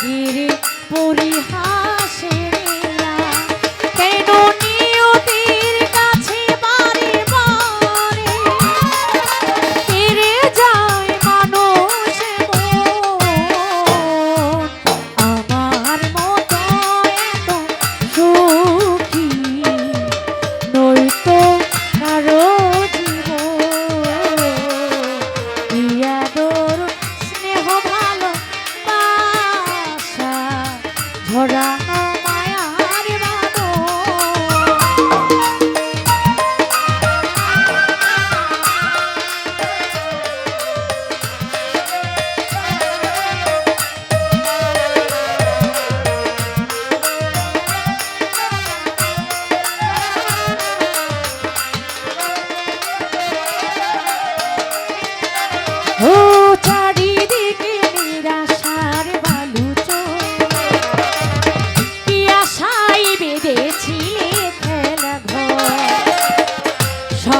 গিরি পরিহা ভরা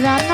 program.